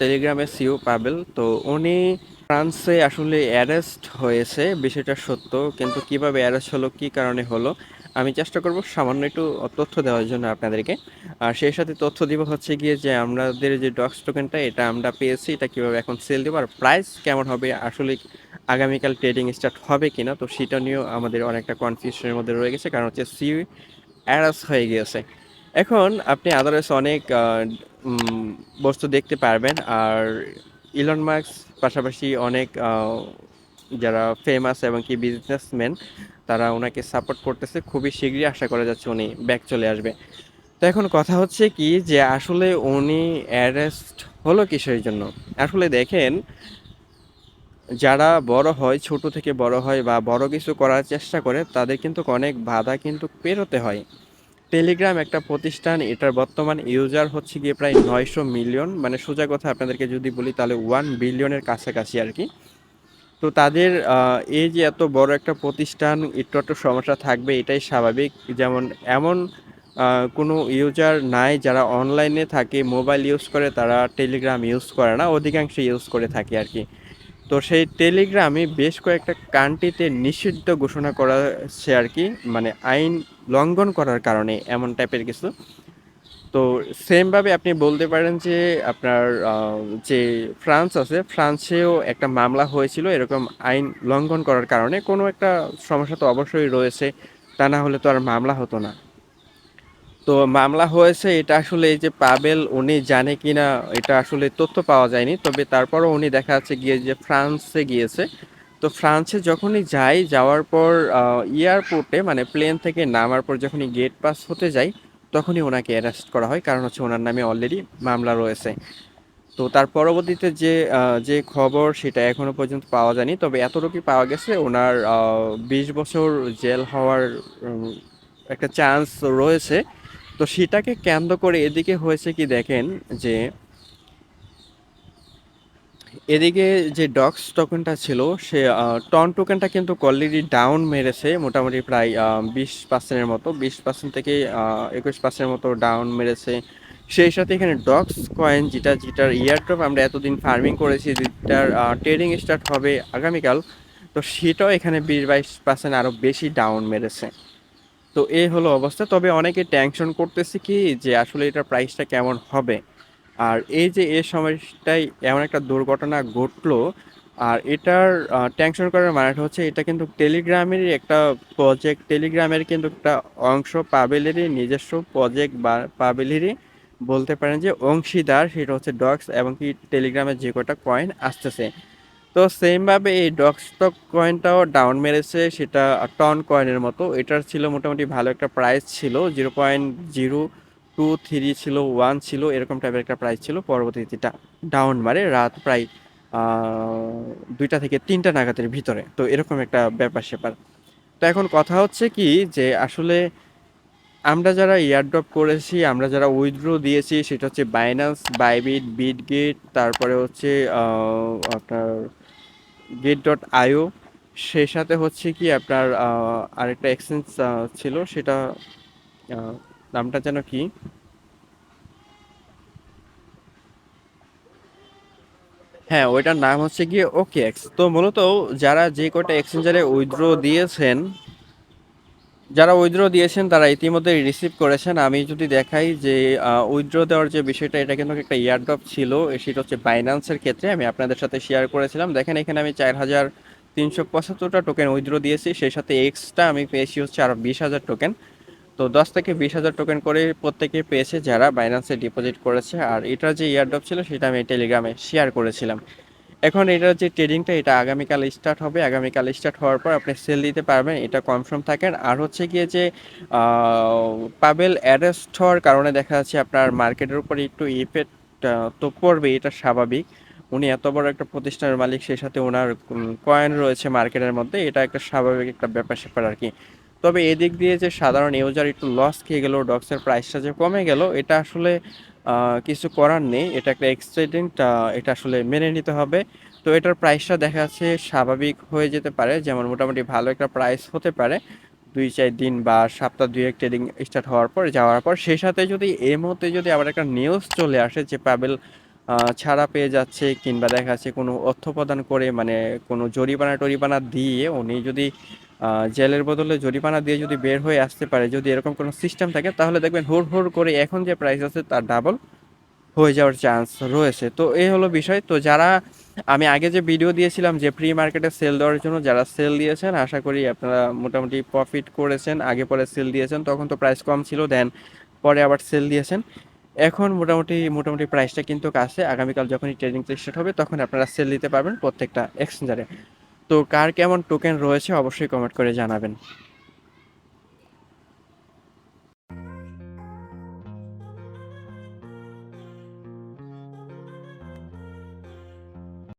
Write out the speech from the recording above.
টেলিগ্রামের সিও পাবেল। তো উনি ফ্রান্সে আসলে অ্যারেস্ট হয়েছে, বিষয়টা সত্য, কিন্তু কীভাবে অ্যারেস্ট হলো, কি কারণে হলো, আমি চেষ্টা করব সামান্য একটু তথ্য দেওয়ার জন্য আপনাদেরকে। আর সেই সাথে তথ্য দিব হচ্ছে গিয়ে যে আমাদের যে ডক্স টোকেনটা, এটা আমরা পেয়েছি, এটা কীভাবে এখন সেল দেবো, আর প্রাইস কেমন হবে, আসলে আগামীকাল ট্রেডিং স্টার্ট হবে কিনা, তো সেটা নিয়েও আমাদের অনেকটা কনফিউশনের মধ্যে রয়ে গেছে, কারণ হচ্ছে সি অ্যারেস্ট হয়ে গিয়েছে। এখন আপনি আদারওয়াইজ অনেক বস্তু দেখতে পারবেন আর ইলন মার্কস পাশাপাশি অনেক যারা ফেমাস এবং কি বিজনেসম্যান তারা ওনাকে সাপোর্ট করতেছে। খুবই শীঘ্রই আশা করা যাচ্ছে উনি ব্যাক চলে আসবে। তো এখন কথা হচ্ছে কি যে আসলে উনি অ্যারেস্ট হলো কিসের জন্য? আসলে দেখেন, যারা বড় হয়, ছোট থেকে বড় হয় বা বড় কিছু করার চেষ্টা করে, তাদের কিন্তু অনেক বাধা কিন্তু পেরোতে হয়। টেলিগ্রাম একটা প্রতিষ্ঠান, এটার বর্তমান ইউজার হচ্ছে গিয়ে প্রায় নয়শো মিলিয়ন মানে সোজা কথা আপনাদেরকে যদি বলি, তাহলে ওয়ান বিলিয়নের কাছাকাছি আর কি। তো তাদের এই যে এত বড় একটা প্রতিষ্ঠান, একটু একটু সমস্যা থাকবে, এটাই স্বাভাবিক। যেমন এমন কোনো ইউজার নাই যারা অনলাইনে থাকে মোবাইল ইউজ করে, তারা টেলিগ্রাম ইউজ করে না, অধিকাংশ ইউজ করে থাকে আর কি। তো সেই টেলিগ্রামে বেশ কয়েকটা কান্ট্রিতে নিষিদ্ধ ঘোষণা করা করেছে আর কি মানে আইন লঙ্ঘন করার কারণে এমন টাইপের কিছু। তো সেমভাবে আপনি বলতে পারেন যে আপনার যে ফ্রান্স আছে ফ্রান্সেও একটা মামলা হয়েছিল এরকম আইন লঙ্ঘন করার কারণে। কোনো একটা সমস্যা তো অবশ্যই রয়েছে, তা না হলে তো আর মামলা হতো না। তো মামলা হয়েছে, এটা আসলে এই যে পাবেল উনি জানে কিনা, এটা আসলে তথ্য পাওয়া যায়নি। তবে তারপরও উনি দেখা যাচ্ছে গিয়ে যে ফ্রান্সে গিয়েছে। তো ফ্রান্সে যখনই যাই যাওয়ার পর এয়ারপোর্টে মানে প্লেন থেকে নামার পর যখনই গেট পাস হতে যাই, তখনই ওনাকে অ্যারেস্ট করা হয়। কারণ হচ্ছে ওনার নামে অলরেডি মামলা রয়েছে। তো তার পরবর্তীতে যে যে খবর, সেটা এখনও পর্যন্ত পাওয়া যায়নি। তবে এতটুকুই পাওয়া গেছে, ওনার বিশ বছর জেল হওয়ার একটা চান্স রয়েছে। তো সেটাকে কেন্দ্র করে এদিকে হয়েছে কি দেখেন যে এদিকে যে ডক্স টোকেনটা ছিল, সে টন টোকেনটা কিন্তু অলরেডি ডাউন মেরেছে, মোটামুটি প্রায় বিশ পার্সেন্টের মতো, বিশ পার্সেন্ট থেকে একুশ পার্সেন্টের মতো ডাউন মেরেছে। সেই সাথে এখানে ডক্স কয়েন যেটা, যেটার ইয়ারড্রপ আমরা এতদিন ফার্মিং করেছি, যেটার ট্রেডিং স্টার্ট হবে আগামীকাল, তো সেটাও এখানে বিশ বাইশ পার্সেন্ট আরও বেশি ডাউন মেরেছে। তো এই হলো অবস্থা। তবে অনেকে টেনশন করতেছে কি যে আসলে এটার প্রাইসটা কেমন হবে? আর এই যে এই সময়টাই এমন একটা দুর্ঘটনা ঘটলো, আর এটার টেনশন করার মানেটা হচ্ছে এটা কিন্তু টেলিগ্রামেরই একটা প্রজেক্ট টেলিগ্রামের কিন্তু একটা অংশ পাবেলেরই নিজস্ব প্রজেক্ট বা পাবেলেরই বলতে পারেন যে অংশীদার, সেটা হচ্ছে ডক্স এবং কি টেলিগ্রামের যে কটা কয়েন আসতেছে। তো সেমভাবে এই ডগ স্টক কয়েনটাও ডাউন মেরেছে, সেটা টন কয়েনের মতো। এটার ছিল মোটামুটি ভালো একটা প্রাইস ছিল zero point zero two three ছিল ওয়ান ছিল, এরকম টাইপের একটা প্রাইস ছিল। পরবর্তীতে ডাউন মারে, রাত প্রায় দুইটা থেকে তিনটা নাগাদের ভিতরে। তো এরকম একটা ব্যাপার স্যাপার তো এখন কথা হচ্ছে কি যে, আসলে আমরা যারা এয়ারড্রপ করেছি, আমরা যারা উইথড্রো দিয়েছি, সেটা হচ্ছে বাইন্যান্স বাইবিট বিটগেট তারপরে হচ্ছে আপনার গেট ডট আইও সেই সাথে হচ্ছে কি আপনার আরেকটা এক্সচেঞ্জ ছিল, সেটা নামটা যেন কি? হ্যাঁ ওইটার নাম হচ্ছে গিয়ে ওকে এক্স তো মূলত যারা যে কটা এক্সচেঞ্জারে উইথড্র দিয়েছেন যারা উইথড্র দিয়েছেন, তারা ইতিমধ্যে রিসিভ করেছেন। আমি যদি দেখাই যে উইথড্র দেওয়ার যে বিষয়টা, এটা কিন্তু একটা ইয়ারড্রপ ছিল। সেটা হচ্ছে বাইন্যান্সের ক্ষেত্রে আমি আপনাদের সাথে শেয়ার করেছিলাম। দেখেন, এখানে আমি চার হাজার তিনশো পঁচাত্তরটা টোকেন উইথড্র দিয়েছি। সেই সাথে এক্সট্রা আমি পেয়েছি হচ্ছে আরও বিশ হাজার টোকেন তো দশ থেকে বিশ হাজার টোকেন করে প্রত্যেকে পেয়েছে যারা বাইন্যান্সে ডিপোজিট করেছে। আর এটার যে ইয়ারড্রপ ছিল, সেটা আমি টেলিগ্রামে শেয়ার করেছিলাম। এখন এটার যে ট্রেডিংটা এটা আগামীকাল স্টার্ট হবে। আগামীকাল স্টার্ট হওয়ার পর আপনি সেল দিতে পারবেন, এটা কনফার্ম থাকেন। আর হচ্ছে গিয়ে যে পাবেল অ্যারেস্ট হওয়ার কারণে দেখা যাচ্ছে আপনার মার্কেটের উপর একটু ইফেক্ট তো পড়বে, এটা স্বাভাবিক। উনি এত বড় একটা প্রতিষ্ঠানের মালিক, সেই সাথে ওনার কয়েন রয়েছে মার্কেটের মধ্যে, এটা একটা স্বাভাবিক একটা ব্যাপার, স্যাপার আর কি। তবে এদিক দিয়ে যে সাধারণ ইউজার একটু লস খেয়ে গেল ডক্সের প্রাইসটা যে কমে গেল, এটা আসলে কিছু করার নেই। এটা একটা এক্সিডেন্ট এটা আসলে মেনে নিতে হবে। তো এটার প্রাইসটা দেখা যাচ্ছে স্বাভাবিক হয়ে যেতে পারে। যেমন মোটামুটি ভালো একটা প্রাইস হতে পারে। দুই, চার দিন বা সপ্তাহ দুই এক ট্রেডিং স্টার্ট হওয়ার পর, যাওয়ার পর, সেই সাথে যদি এই মুহূর্তে যদি আবার একটা নিউজ চলে আসে যে পাবেল ছাড়া পেয়ে যাচ্ছে কিংবা দেখা যাচ্ছে কোনো অর্থ প্রদান করে মানে কোনো জরিমানা টরিমানা দিয়ে উনি যদি জেলের বদলে জরিমানা দিয়ে যদি বের হয়ে আসতে পারে, যদি এরকম কোনো সিস্টেম থাকে, তাহলে দেখবেন হুড় হুড় করে এখন যে প্রাইস আছে তার ডাবল হয়ে যাওয়ার চান্স রয়েছে। তো এই হলো বিষয়। তো যারা, আমি আগে যে ভিডিও দিয়েছিলাম যে প্রি মার্কেটে সেল দেওয়ার জন্য যারা সেল দিয়েছেন, আশা করি আপনারা মোটামুটি প্রফিট করেছেন, আগে পরে সেল দিয়েছেন, তখন তো প্রাইস কম ছিল দেন পরে আবার সেল দিয়েছেন। এখন মোটামুটি মোটামুটি প্রাইসটা কিন্তু কাছে। আগামীকাল যখনই ট্রেডিং স্টার্ট হবে, তখন আপনারা সেল দিতে পারবেন প্রত্যেকটা এক্সচেঞ্জারে তো কার কেমন টোকেন রয়েছে অবশ্যই কমেন্ট করে জানাবেন।